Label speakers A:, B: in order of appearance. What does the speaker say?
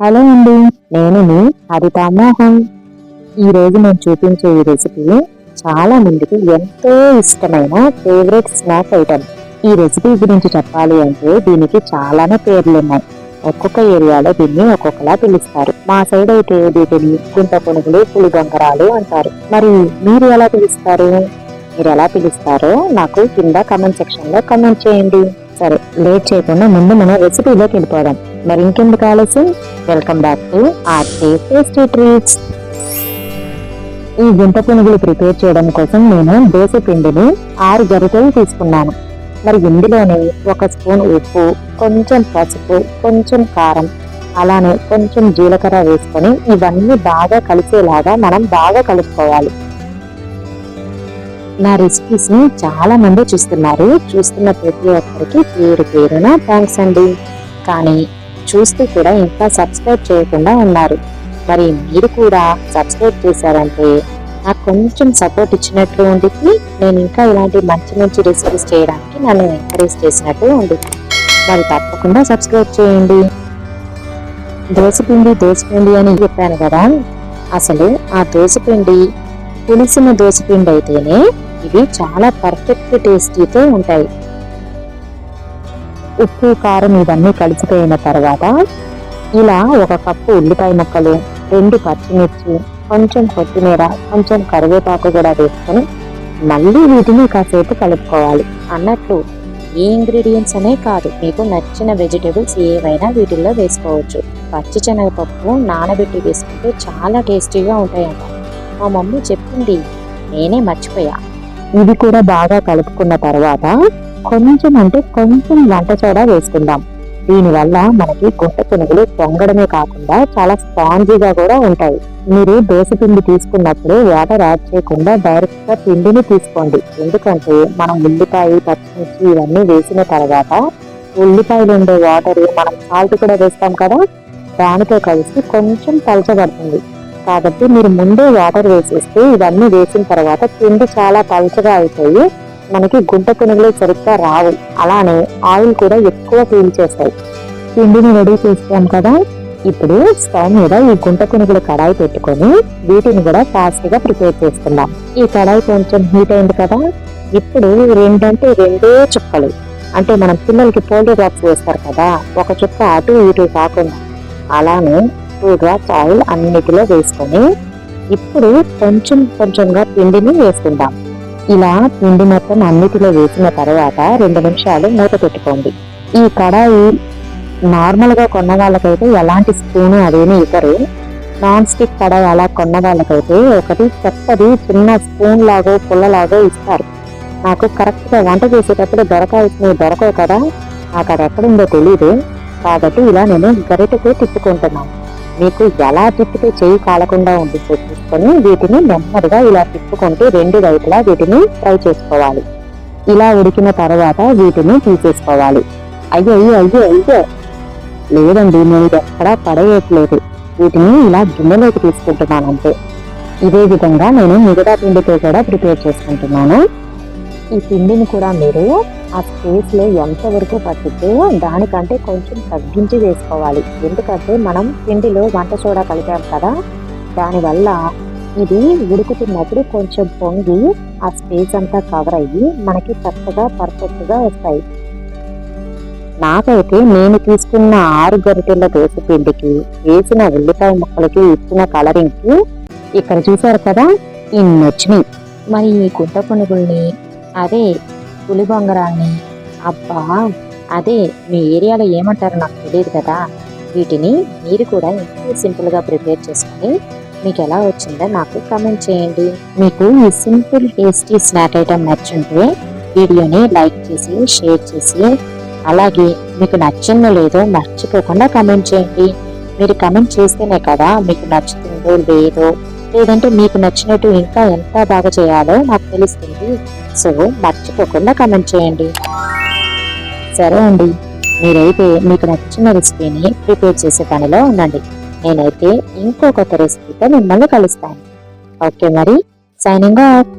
A: Hello అండి నేను మీ హరితామోహన్ ఈ రోజు నేను చూపించే ఈ రెసిపీ చాలా మందికి ఎంతో ఇష్టమైన ఫేవరెట్ స్నాక్ ఐటమ్ ఈ రెసిపీ గురించి చెప్పాలి అంటే దీనికి చాలానే పేర్లు ఉన్నాయి. ఒక్కొక్క ఏరియాలో దీన్ని ఒక్కొక్కలా పిలుస్తారు. మా సైడ్ అయితే వీటిని గుంట పునుగులు పులిగొంగరాలు అంటారు. మరి మీరు ఎలా పిలుస్తారు? మీరు ఎలా పిలుస్తారో నాకు కింద కమెంట్ సెక్షన్లో కమెంట్ చేయండి. సరే లేట్ చేయకుండా ముందు మనం రెసిపీలోకి వెళ్ళిపోదాం. మరి ఇంకెందుకు ఆలస్యం? Welcome back to RK tasty treats. ఈ గుంట పునుగులు ప్రిపేర్ చేయడం కోసం నేను దోశ పిండిని ఆరు గరిటెలు తీసుకున్నాను. మరి ఇందులోనే ఒక స్పూన్ ఉప్పు కొంచెం పసుపు కొంచెం కారం అలానే కొంచెం జీలకర్ర వేసుకొని ఇవన్నీ బాగా కలిసేలాగా మనం బాగా కలుపుకోవాలి. నా రెసిపీస్ని చాలా మంది చూస్తున్నారు. చూస్తున్న ప్రతి ఒక్కరికి పేరు పేరున థ్యాంక్స్ అండి. కానీ చూస్తూ కూడా ఇంకా సబ్స్క్రైబ్ చేయకుండా ఉన్నారు. మరి మీరు కూడా సబ్స్క్రైబ్ చేశారంటే నాకు కొంచెం సపోర్ట్ ఇచ్చినట్లు ఉండిద్ది నేను ఇంకా ఇలాంటి మంచి మంచి రెసిపీస్ చేయడానికి నన్ను ఎంకరేజ్ చేసినట్టు ఉండిద్ది మరి తప్పకుండా సబ్స్క్రైబ్ చేయండి. దోసపిండి దోశపిండి అని చెప్పాను కదా. అసలు ఆ దోసపిండి పులిసిన దోసపిండి అయితేనే ఇవి చాలా పర్ఫెక్ట్ టేస్టీతో ఉంటాయి. ఉప్పు కారం ఇవన్నీ కలిసిపోయిన తర్వాత ఇలా ఒక కప్పు ఉల్లిపాయ ముక్కలు రెండు పచ్చిమిర్చి కొంచెం కొత్తిమీర కొంచెం కరివేపాకు కూడా వేసుకొని మళ్ళీ వీటిని కాసేపు కలుపుకోవాలి. అన్నట్లు ఏ ఇంగ్రీడియంట్స్ అనే కాదు మీకు నచ్చిన వెజిటేబుల్స్ ఏవైనా వీటిల్లో వేసుకోవచ్చు. పచ్చి శనగపప్పు నానబెట్టి వేసుకుంటే చాలా టేస్టీగా ఉంటాయంట. మా మమ్మీ చెప్పింది నేనే మర్చిపోయా. ఇది కూడా బాగా కలుపుకున్న తర్వాత కొంచెం అంటే కొంచెం వంట సోడా వేసుకుందాం. దీనివల్ల మనకి గుంట పునుగులు పొంగడమే కాకుండా చాలా స్పాంజీగా కూడా ఉంటాయి. మీరు దోశ పిండి తీసుకున్నప్పుడు వాటర్ యాడ్ చేయకుండా డైరెక్ట్గా పిండిని తీసుకోండి. ఎందుకంటే మనం ఉల్లిపాయ పచ్చిమిర్చి ఇవన్నీ వేసిన తర్వాత ఉల్లిపాయలు ఉండే వాటర్ మనం సాల్ట్ కూడా వేస్తాం కదా? దానితో కలిసి కొంచెం పలచబడుతుంది కాబట్టి మీరు ముందే వాటర్ వేసేస్తే ఇవన్నీ వేసిన తర్వాత పిండి చాలా పలుచగా అయిపోయి మనకి గుంట పునుగులు సరిగ్గా రావు. అలానే ఆయిల్ కూడా ఎక్కువ పీల్చేస్తాయి పిండిని రెడీ చేస్తాం కదా. ఇప్పుడు స్టవ్ మీద ఈ గుంట పునుగులు కడాయి పెట్టుకొని వీటిని కూడా ఫాస్ట్గా ప్రిపేర్ చేసుకుందాం. ఈ కడాయి కొంచెం హీట్ అయింది కదా. ఇప్పుడు రెండంటే రెండే చుక్కలు. అంటే మనం పిల్లలకి పోల్ట్రీ డ్రాప్స్ వేస్తారు కదా. ఒక చుక్క అటు ఇటు కాకుండా. అలానే ఎక్కువగా ఆయిల్ అన్నిటిలో వేసుకొని ఇప్పుడు కొంచెం కొంచెంగా పిండిని వేసుకుందాం. ఇలా పిండి మొత్తం అన్నిటిలో వేసిన తర్వాత రెండు నిమిషాలు మూత పెట్టుకోండి. ఈ కడాయి నార్మల్గా కొన్న వాళ్ళకైతే ఎలాంటి స్పూన్ అదేమీ ఇవ్వరు. నాన్ స్టిక్ కడాయి అలా కొన్న వాళ్ళకైతే ఒకటి చెత్తది చిన్న స్పూన్ లాగో పుల్లలాగో ఇస్తారు. నాకు కరెక్ట్గా వంట చేసేటప్పుడు దొరకాల్సినవి దొరకవు కదా. నాకు అది ఎక్కడుందో తెలియదు కాబట్టి ఇలా నేను గరిటకు తిప్పుకుంటున్నాను. మీకు ఎలా తిప్పితే చేయి కాలకుండా ఉండిద్దో చూసుకొని వీటిని నెమ్మదిగా ఇలా తిప్పుకుంటూ రెండు వైపులా వీటిని ఫ్రై చేసుకోవాలి. ఇలా ఉడికిన తర్వాత వీటిని తీసేసుకోవాలి. అయ్యో అయ్యో అయ్యో అయ్యో! లేదండి నేను ఇది ఎక్కడా పడేయట్లేదు. వీటిని ఇలా గిన్నెలోకి తీసుకుంటున్నానంటే ఇదే విధంగా నేను మిగతా పిండితో కూడా ప్రిపేర్ చేసుకుంటున్నాను. ఈ పిండిని కూడా మీరు ఆ స్పేస్లో ఎంతవరకు ఎంత పట్టితే దానికంటే కొంచెం తగ్గించి వేసుకోవాలి. ఎందుకంటే మనం పిండిలో వంట సోడా కలిపాం కదా దానివల్ల ఇది ఉడుకుతున్నప్పుడు కొంచెం పొంగి ఆ స్పేస్ అంతా కవర్ అయ్యి మనకి చక్కగా పర్ఫెక్ట్గా వస్తాయి. నాకైతే నేను తీసుకున్న ఆరు గరిటెల దోశ పిండికి వేసిన ఉల్లిపాయ ముక్కలకి ఇచ్చిన కలరింగ్కి ఇక్కడ చూసారు కదా ఇన్ని వచ్చినాయి మరి ఈ గుంట పునుగుల్ని అదే పులి బొంగరాల్ని అబ్బా అదే మీ ఏరియాలో ఏమంటారో నాకు తెలియదు కదా. వీటిని మీరు కూడా ఎంతో సింపుల్గా ప్రిపేర్ చేసుకొని మీకు ఎలా వచ్చిందో నాకు కమెంట్ చేయండి. మీకు ఈ సింపుల్ టేస్టీ స్నాక్ ఐటమ్ నచ్చుంటే వీడియోని లైక్ చేసి షేర్ చేసి అలాగే మీకు నచ్చిందో లేదో మర్చిపోకుండా కమెంట్ చేయండి. మీరు కమెంట్ చేస్తేనే కదా మీకు నచ్చుతుందో లేదో లేదంటే మీకు నచ్చినట్టు ఇంకా ఎంత బాగా చేయాలో నాకు తెలుస్తుంది. సో మర్చిపోకుండా కమెంట్ చేయండి. సరే అండి మీరైతే మీకు నచ్చిన రెసిపీని ప్రిపేర్ చేసే పనిలో ఉండండి. నేనైతే ఇంకో కొత్త రెసిపీతో మిమ్మల్ని కలుస్తాను. ఓకే మరి సైనింగ్ ఆఫ్